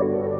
Thank you.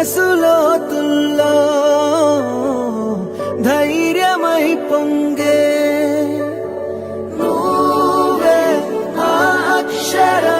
మనసులో ధైర్యమై పొంగే నువ్వే ఆ అక్షరం.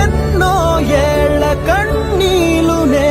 ఎన్నో ఏళ్ళ కన్నీలు నే